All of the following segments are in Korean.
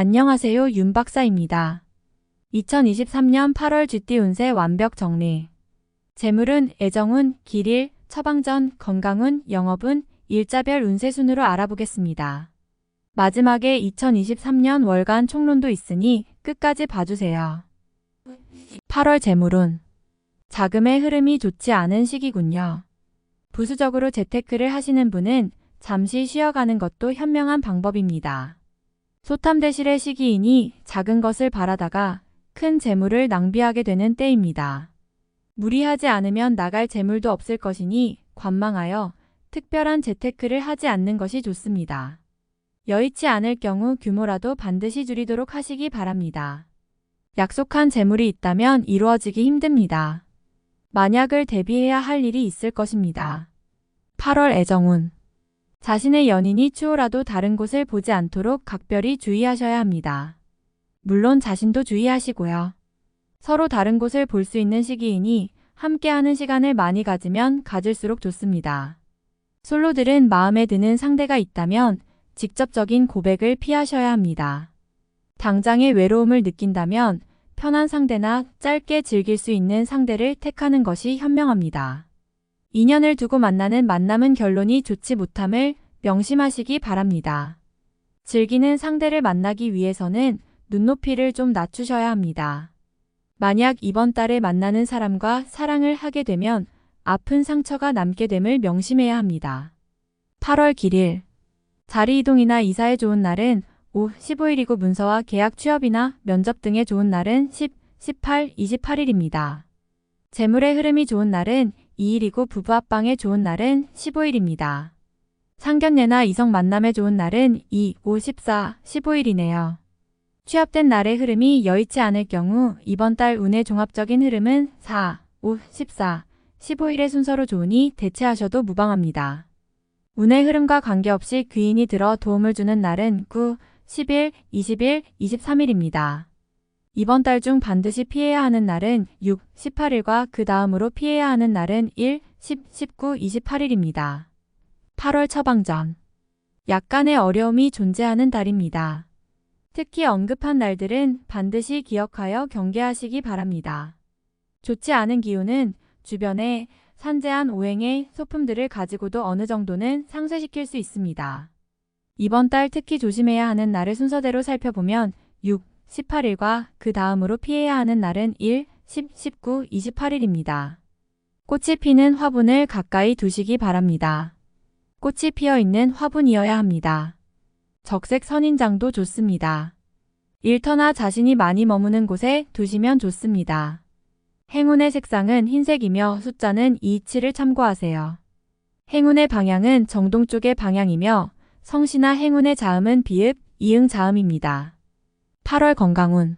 안녕하세요. 윤 박사입니다. 2023년 8월 GT 운세 완벽 정리. 재물은 애정운, 길일, 처방전, 건강운, 영업운, 일자별 운세 순으로 알아보겠습니다. 마지막에 2023년 월간 총론도 있으니 끝까지 봐주세요. 8월 재물운. 자금의 흐름이 좋지 않은 시기군요. 부수적으로 재테크를 하시는 분은 잠시 쉬어가는 것도 현명한 방법입니다. 소탐대실의 시기이니 작은 것을 바라다가 큰 재물을 낭비하게 되는 때입니다. 무리하지 않으면 나갈 재물도 없을 것이니 관망하여 특별한 재테크를 하지 않는 것이 좋습니다. 여의치 않을 경우 규모라도 반드시 줄이도록 하시기 바랍니다. 약속한 재물이 있다면 이루어지기 힘듭니다. 만약을 대비해야 할 일이 있을 것입니다. 8월 애정운 자신의 연인이 추호라도 다른 곳을 보지 않도록 각별히 주의하셔야 합니다. 물론 자신도 주의하시고요. 서로 다른 곳을 볼 수 있는 시기이니 함께하는 시간을 많이 가지면 가질수록 좋습니다. 솔로들은 마음에 드는 상대가 있다면 직접적인 고백을 피하셔야 합니다. 당장의 외로움을 느낀다면 편한 상대나 짧게 즐길 수 있는 상대를 택하는 것이 현명합니다. 인연을 두고 만나는 만남은 결론이 좋지 못함을 명심하시기 바랍니다. 즐기는 상대를 만나기 위해서는 눈높이를 좀 낮추셔야 합니다. 만약 이번 달에 만나는 사람과 사랑을 하게 되면 아픈 상처가 남게 됨을 명심해야 합니다. 8월 길일 자리 이동이나 이사에 좋은 날은 5, 15일이고 문서와 계약 취업이나 면접 등에 좋은 날은 10, 18, 28일입니다. 재물의 흐름이 좋은 날은 2일이고 부부 합방에 좋은 날은 15일입니다. 상견례나 이성 만남에 좋은 날은 2, 5, 14, 15일이네요. 취업된 날의 흐름이 여의치 않을 경우 이번 달 운의 종합적인 흐름은 4, 5, 14, 15일의 순서로 좋으니 대체하셔도 무방합니다. 운의 흐름과 관계없이 귀인이 들어 도움을 주는 날은 9, 10일, 20일, 23일입니다. 이번 달 중 반드시 피해야 하는 날은 6, 18일과 그 다음으로 피해야 하는 날은 1, 10, 19, 28일입니다. 8월 처방전. 약간의 어려움이 존재하는 달입니다. 특히 언급한 날들은 반드시 기억하여 경계하시기 바랍니다. 좋지 않은 기운은 주변에 산재한 오행의 소품들을 가지고도 어느 정도는 상쇄시킬 수 있습니다. 이번 달 특히 조심해야 하는 날을 순서대로 살펴보면 6, 18일과 그 다음으로 피해야 하는 날은 1, 10, 19, 28일입니다. 꽃이 피는 화분을 가까이 두시기 바랍니다. 꽃이 피어 있는 화분이어야 합니다. 적색 선인장도 좋습니다. 일터나 자신이 많이 머무는 곳에 두시면 좋습니다. 행운의 색상은 흰색이며 숫자는 27을 참고하세요. 행운의 방향은 정동 쪽의 방향이며 성시나 행운의 자음은 비읍, 이응 자음입니다. 8월 건강운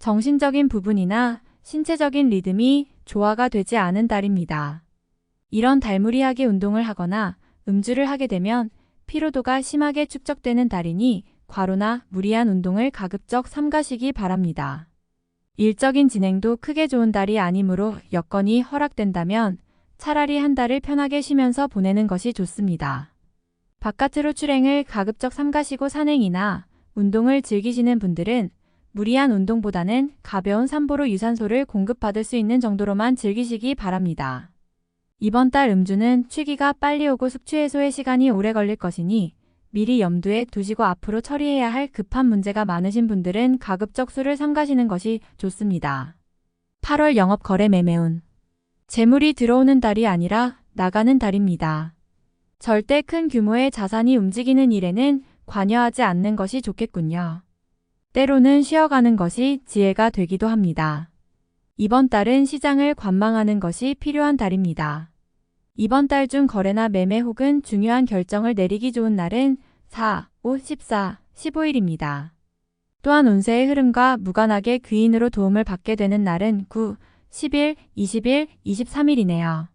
정신적인 부분이나 신체적인 리듬이 조화가 되지 않은 달입니다. 이런 달무리하게 운동을 하거나 음주를 하게 되면 피로도가 심하게 축적되는 달이니 과로나 무리한 운동을 가급적 삼가시기 바랍니다. 일적인 진행도 크게 좋은 달이 아니므로 여건이 허락된다면 차라리 한 달을 편하게 쉬면서 보내는 것이 좋습니다. 바깥으로 출행을 가급적 삼가시고 산행이나 운동을 즐기시는 분들은 무리한 운동보다는 가벼운 산보로 유산소를 공급받을 수 있는 정도로만 즐기시기 바랍니다. 이번 달 음주는 취기가 빨리 오고 숙취 해소에 시간이 오래 걸릴 것이니 미리 염두에 두시고 앞으로 처리해야 할 급한 문제가 많으신 분들은 가급적 술을 삼가시는 것이 좋습니다. 8월 영업 거래 매매운 재물이 들어오는 달이 아니라 나가는 달입니다. 절대 큰 규모의 자산이 움직이는 일에는 관여하지 않는 것이 좋겠군요. 때로는 쉬어가는 것이 지혜가 되기도 합니다. 이번 달은 시장을 관망하는 것이 필요한 달입니다. 이번 달 중 거래나 매매 혹은 중요한 결정을 내리기 좋은 날은 4, 5, 14, 15일입니다. 또한 운세의 흐름과 무관하게 귀인으로 도움을 받게 되는 날은 9, 10일, 20일, 23일이네요.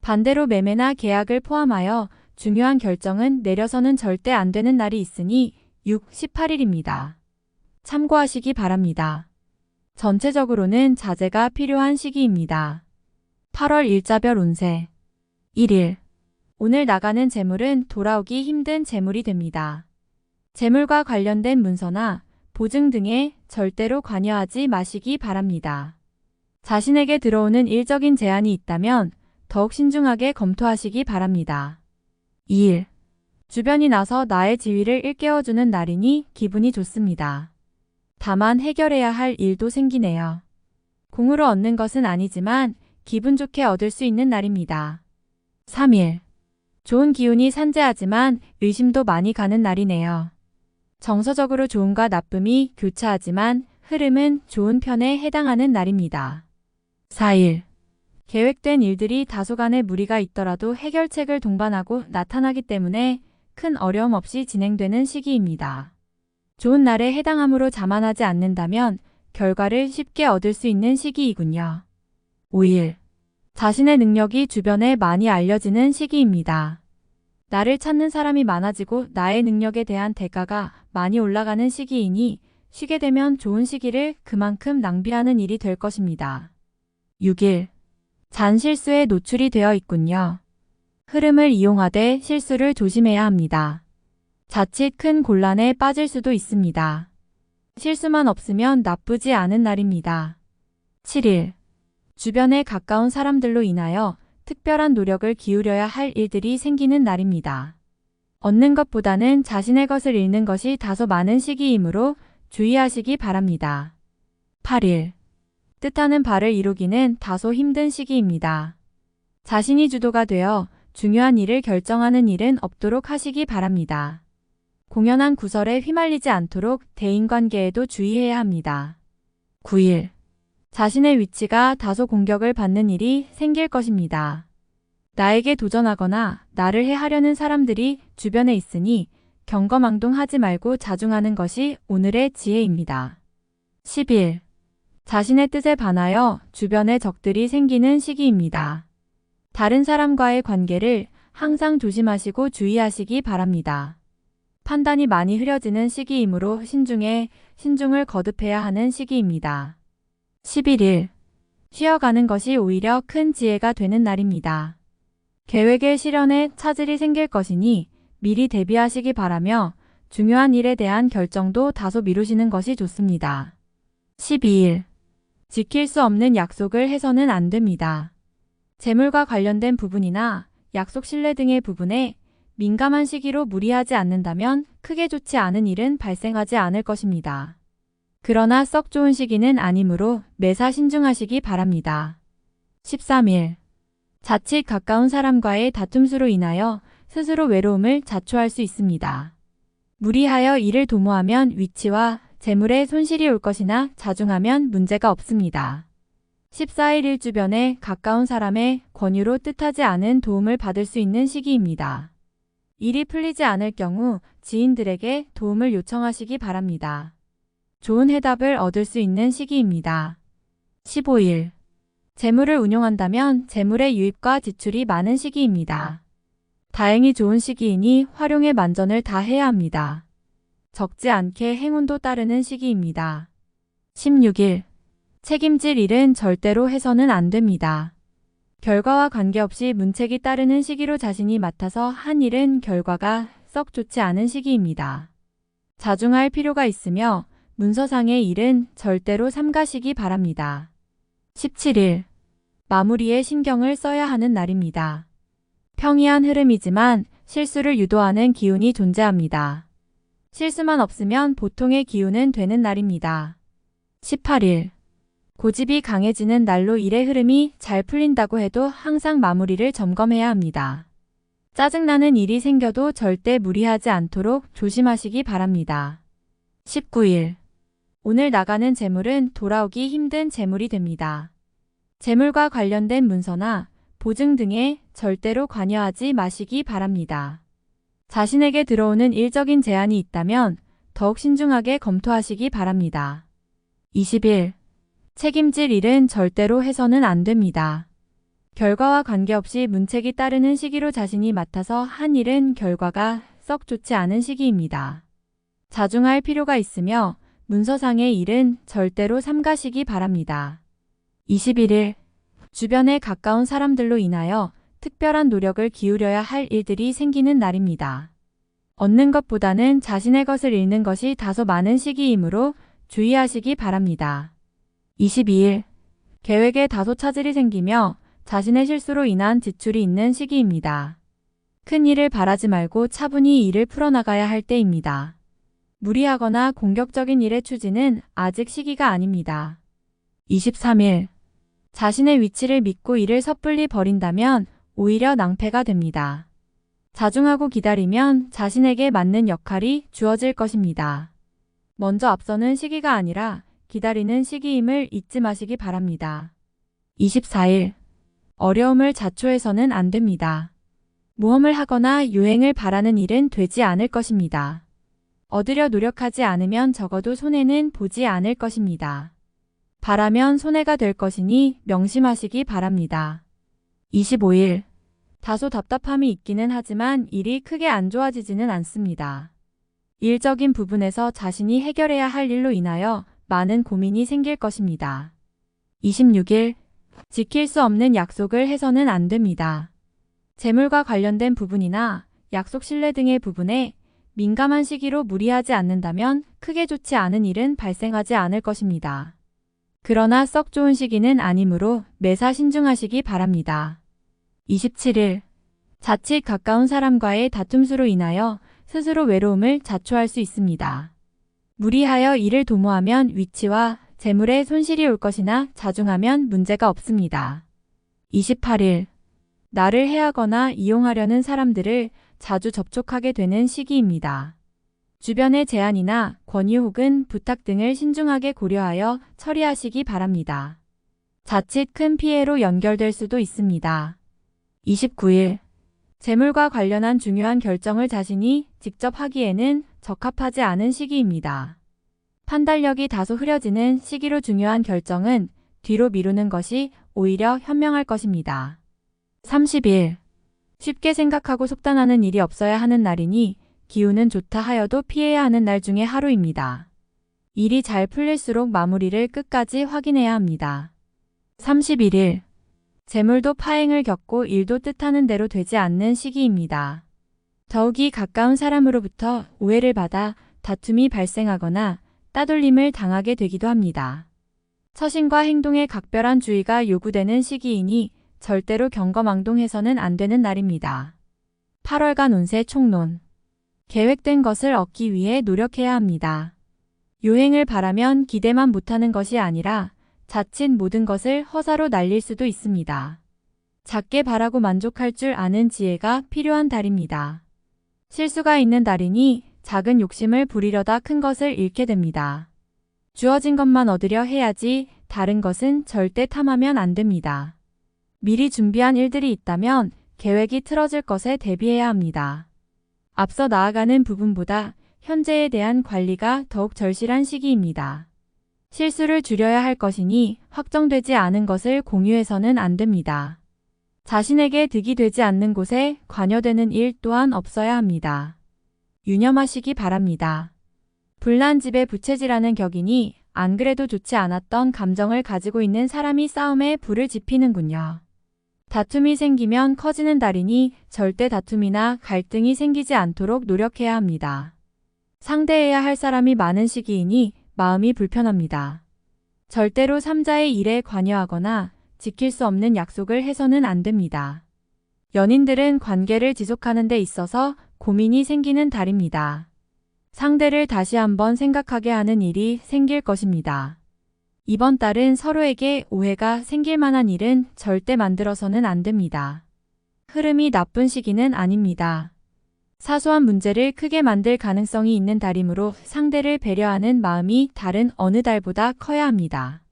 반대로 매매나 계약을 포함하여 중요한 결정은 내려서는 절대 안 되는 날이 있으니 6, 18일입니다. 참고하시기 바랍니다. 전체적으로는 자제가 필요한 시기입니다. 8월 일자별 운세 1일 오늘 나가는 재물은 돌아오기 힘든 재물이 됩니다. 재물과 관련된 문서나 보증 등에 절대로 관여하지 마시기 바랍니다. 자신에게 들어오는 일적인 제안이 있다면 더욱 신중하게 검토하시기 바랍니다. 2일. 주변이 나서 나의 지위를 일깨워주는 날이니 기분이 좋습니다. 다만 해결해야 할 일도 생기네요. 공으로 얻는 것은 아니지만 기분 좋게 얻을 수 있는 날입니다. 3일. 좋은 기운이 산재하지만 의심도 많이 가는 날이네요. 정서적으로 좋음과 나쁨이 교차하지만 흐름은 좋은 편에 해당하는 날입니다. 4일. 계획된 일들이 다소간의 무리가 있더라도 해결책을 동반하고 나타나기 때문에 큰 어려움 없이 진행되는 시기입니다. 좋은 날에 해당함으로 자만하지 않는다면 결과를 쉽게 얻을 수 있는 시기이군요. 5일. 자신의 능력이 주변에 많이 알려지는 시기입니다. 나를 찾는 사람이 많아지고 나의 능력에 대한 대가가 많이 올라가는 시기이니 쉬게 되면 좋은 시기를 그만큼 낭비하는 일이 될 것입니다. 6일. 잔 실수에 노출이 되어 있군요. 흐름을 이용하되 실수를 조심해야 합니다. 자칫 큰 곤란에 빠질 수도 있습니다. 실수만 없으면 나쁘지 않은 날입니다. 7일. 주변에 가까운 사람들로 인하여 특별한 노력을 기울여야 할 일들이 생기는 날입니다. 얻는 것보다는 자신의 것을 잃는 것이 다소 많은 시기이므로 주의하시기 바랍니다. 8일. 뜻하는 바를 이루기는 다소 힘든 시기입니다. 자신이 주도가 되어 중요한 일을 결정하는 일은 없도록 하시기 바랍니다. 공연한 구설에 휘말리지 않도록 대인관계에도 주의해야 합니다. 9일. 자신의 위치가 다소 공격을 받는 일이 생길 것입니다. 나에게 도전하거나 나를 해하려는 사람들이 주변에 있으니 경거망동하지 말고 자중하는 것이 오늘의 지혜입니다. 10일. 자신의 뜻에 반하여 주변에 적들이 생기는 시기입니다. 다른 사람과의 관계를 항상 조심하시고 주의하시기 바랍니다. 판단이 많이 흐려지는 시기이므로 신중에 신중을 거듭해야 하는 시기입니다. 11일. 쉬어가는 것이 오히려 큰 지혜가 되는 날입니다. 계획의 실현에 차질이 생길 것이니 미리 대비하시기 바라며 중요한 일에 대한 결정도 다소 미루시는 것이 좋습니다. 12일. 지킬 수 없는 약속을 해서는 안 됩니다. 재물과 관련된 부분이나 약속 신뢰 등의 부분에 민감한 시기로 무리하지 않는다면 크게 좋지 않은 일은 발생하지 않을 것입니다. 그러나 썩 좋은 시기는 아니므로 매사 신중하시기 바랍니다. 13일. 자칫 가까운 사람과의 다툼수로 인하여 스스로 외로움을 자초할 수 있습니다. 무리하여 일을 도모하면 위치와 재물에 손실이 올 것이나 자중하면 문제가 없습니다. 14일 일 주변에 가까운 사람의 권유로 뜻하지 않은 도움을 받을 수 있는 시기입니다. 일이 풀리지 않을 경우 지인들에게 도움을 요청하시기 바랍니다. 좋은 해답을 얻을 수 있는 시기입니다. 15일. 재물을 운용한다면 재물의 유입과 지출이 많은 시기입니다. 다행히 좋은 시기이니 활용의 만전을 다 해야 합니다. 적지 않게 행운도 따르는 시기입니다. 16일. 책임질 일은 절대로 해서는 안 됩니다. 결과와 관계없이 문책이 따르는 시기로 자신이 맡아서 한 일은 결과가 썩 좋지 않은 시기입니다. 자중할 필요가 있으며 문서상의 일은 절대로 삼가시기 바랍니다. 17일. 마무리에 신경을 써야 하는 날입니다. 평이한 흐름이지만 실수를 유도하는 기운이 존재합니다. 실수만 없으면 보통의 기운은 되는 날입니다. 18일. 고집이 강해지는 날로 일의 흐름이 잘 풀린다고 해도 항상 마무리를 점검해야 합니다. 짜증나는 일이 생겨도 절대 무리하지 않도록 조심하시기 바랍니다. 19일. 오늘 나가는 재물은 돌아오기 힘든 재물이 됩니다. 재물과 관련된 문서나 보증 등에 절대로 관여하지 마시기 바랍니다. 자신에게 들어오는 일적인 제안이 있다면 더욱 신중하게 검토하시기 바랍니다. 20일. 책임질 일은 절대로 해서는 안 됩니다. 결과와 관계없이 문책이 따르는 시기로 자신이 맡아서 한 일은 결과가 썩 좋지 않은 시기입니다. 자중할 필요가 있으며 문서상의 일은 절대로 삼가시기 바랍니다. 21일. 주변에 가까운 사람들로 인하여 특별한 노력을 기울여야 할 일들이 생기는 날입니다. 얻는 것보다는 자신의 것을 잃는 것이 다소 많은 시기이므로 주의하시기 바랍니다. 22일. 계획에 다소 차질이 생기며 자신의 실수로 인한 지출이 있는 시기입니다. 큰 일을 바라지 말고 차분히 일을 풀어나가야 할 때입니다. 무리하거나 공격적인 일의 추진은 아직 시기가 아닙니다. 23일. 자신의 위치를 믿고 일을 섣불리 버린다면 오히려 낭패가 됩니다. 자중하고 기다리면 자신에게 맞는 역할이 주어질 것입니다. 먼저 앞서는 시기가 아니라 기다리는 시기임을 잊지 마시기 바랍니다. 24일. 어려움을 자초해서는 안 됩니다. 모험을 하거나 유행을 바라는 일은 되지 않을 것입니다. 얻으려 노력하지 않으면 적어도 손해는 보지 않을 것입니다. 바라면 손해가 될 것이니 명심하시기 바랍니다. 25일. 다소 답답함이 있기는 하지만 일이 크게 안 좋아지지는 않습니다. 일적인 부분에서 자신이 해결해야 할 일로 인하여 많은 고민이 생길 것입니다. 26일. 지킬 수 없는 약속을 해서는 안 됩니다. 재물과 관련된 부분이나 약속 신뢰 등의 부분에 민감한 시기로 무리하지 않는다면 크게 좋지 않은 일은 발생하지 않을 것입니다. 그러나 썩 좋은 시기는 아니므로 매사 신중하시기 바랍니다. 27일. 자칫 가까운 사람과의 다툼수로 인하여 스스로 외로움을 자초할 수 있습니다. 무리하여 일을 도모하면 위치와 재물에 손실이 올 것이나 자중하면 문제가 없습니다. 28일. 나를 해하거나 이용하려는 사람들을 자주 접촉하게 되는 시기입니다. 주변의 제안이나 권유 혹은 부탁 등을 신중하게 고려하여 처리하시기 바랍니다. 자칫 큰 피해로 연결될 수도 있습니다. 29일. 재물과 관련한 중요한 결정을 자신이 직접 하기에는 적합하지 않은 시기입니다. 판단력이 다소 흐려지는 시기로 중요한 결정은 뒤로 미루는 것이 오히려 현명할 것입니다. 30일. 쉽게 생각하고 속단하는 일이 없어야 하는 날이니 기운은 좋다 하여도 피해야 하는 날 중에 하루입니다. 일이 잘 풀릴수록 마무리를 끝까지 확인해야 합니다. 31일. 재물도 파행을 겪고 일도 뜻하는 대로 되지 않는 시기입니다. 더욱이 가까운 사람으로부터 오해를 받아 다툼이 발생하거나 따돌림을 당하게 되기도 합니다. 처신과 행동에 각별한 주의가 요구되는 시기이니 절대로 경거망동해서는 안 되는 날입니다. 8월간 운세 총론. 계획된 것을 얻기 위해 노력해야 합니다. 요행을 바라면 기대만 못하는 것이 아니라 자칫 모든 것을 허사로 날릴 수도 있습니다. 작게 바라고 만족할 줄 아는 지혜가 필요한 달입니다. 실수가 있는 달이니 작은 욕심을 부리려다 큰 것을 잃게 됩니다. 주어진 것만 얻으려 해야지 다른 것은 절대 탐하면 안 됩니다. 미리 준비한 일들이 있다면 계획이 틀어질 것에 대비해야 합니다. 앞서 나아가는 부분보다 현재에 대한 관리가 더욱 절실한 시기입니다. 실수를 줄여야 할 것이니 확정되지 않은 것을 공유해서는 안 됩니다. 자신에게 득이 되지 않는 곳에 관여되는 일 또한 없어야 합니다. 유념하시기 바랍니다. 불난 집에 부채질하는 격이니 안 그래도 좋지 않았던 감정을 가지고 있는 사람이 싸움에 불을 지피는군요. 다툼이 생기면 커지는 달이니 절대 다툼이나 갈등이 생기지 않도록 노력해야 합니다. 상대해야 할 사람이 많은 시기이니 마음이 불편합니다. 절대로 삼자의 일에 관여하거나 지킬 수 없는 약속을 해서는 안 됩니다. 연인들은 관계를 지속하는 데 있어서 고민이 생기는 달입니다. 상대를 다시 한번 생각하게 하는 일이 생길 것입니다. 이번 달은 서로에게 오해가 생길 만한 일은 절대 만들어서는 안 됩니다. 흐름이 나쁜 시기는 아닙니다. 사소한 문제를 크게 만들 가능성이 있는 달이므로 상대를 배려하는 마음이 다른 어느 달보다 커야 합니다.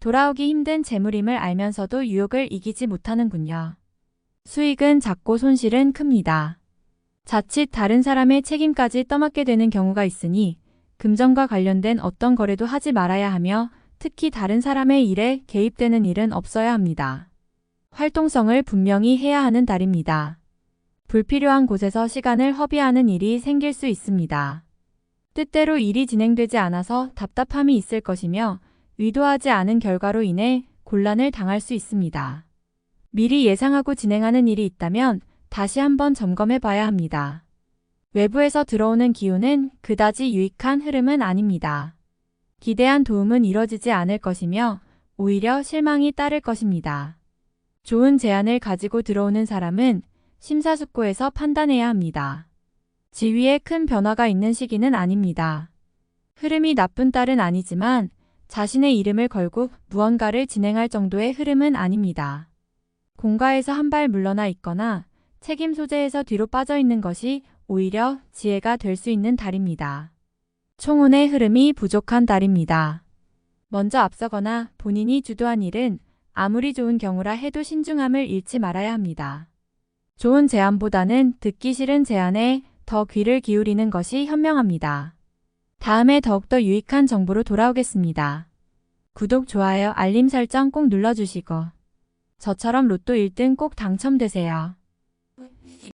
돌아오기 힘든 재물임을 알면서도 유혹을 이기지 못하는군요. 수익은 작고 손실은 큽니다. 자칫 다른 사람의 책임까지 떠맡게 되는 경우가 있으니 금전과 관련된 어떤 거래도 하지 말아야 하며 특히 다른 사람의 일에 개입되는 일은 없어야 합니다. 활동성을 분명히 해야 하는 달입니다. 불필요한 곳에서 시간을 허비하는 일이 생길 수 있습니다. 뜻대로 일이 진행되지 않아서 답답함이 있을 것이며 의도하지 않은 결과로 인해 곤란을 당할 수 있습니다. 미리 예상하고 진행하는 일이 있다면 다시 한번 점검해 봐야 합니다. 외부에서 들어오는 기운은 그다지 유익한 흐름은 아닙니다. 기대한 도움은 이뤄지지 않을 것이며 오히려 실망이 따를 것입니다. 좋은 제안을 가지고 들어오는 사람은 심사숙고해서 판단해야 합니다. 지위에 큰 변화가 있는 시기는 아닙니다. 흐름이 나쁜 딸은 아니지만 자신의 이름을 걸고 무언가를 진행할 정도의 흐름은 아닙니다. 공가에서 한 발 물러나 있거나 책임 소재에서 뒤로 빠져 있는 것이 오히려 지혜가 될 수 있는 달입니다. 총운의 흐름이 부족한 달입니다. 먼저 앞서거나 본인이 주도한 일은 아무리 좋은 경우라 해도 신중함을 잃지 말아야 합니다. 좋은 제안보다는 듣기 싫은 제안에 더 귀를 기울이는 것이 현명합니다. 다음에 더욱더 유익한 정보로 돌아오겠습니다. 구독, 좋아요, 알림 설정 꼭 눌러주시고 저처럼 로또 1등 꼭 당첨되세요.